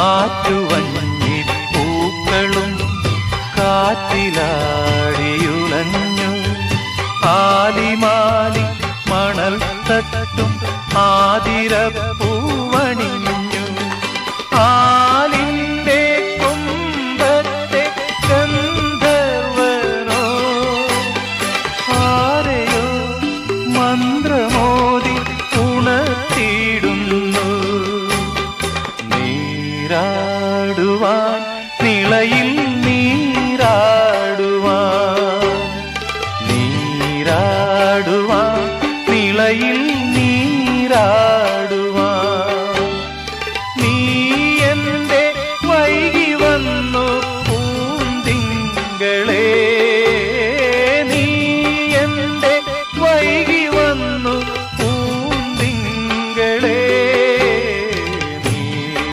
ആറ്റുവഞ്ഞി പൂക്കളും കാറ്റിലാടിയുലഞ്ഞു ആലിമാലി മണൽ തട്ടും ആതിരപ്പൂവണിഞ്ഞു. ആലിന്റെ കൊമ്പത്തെ ഗന്ധർവനോ ആരെയോ മന്ത്രമോതി நீராடுவான் நிலையில் நீராடுவான். நீராடுவான் நிலையில் நீராடுவான். நீ എന്റെ വൈകി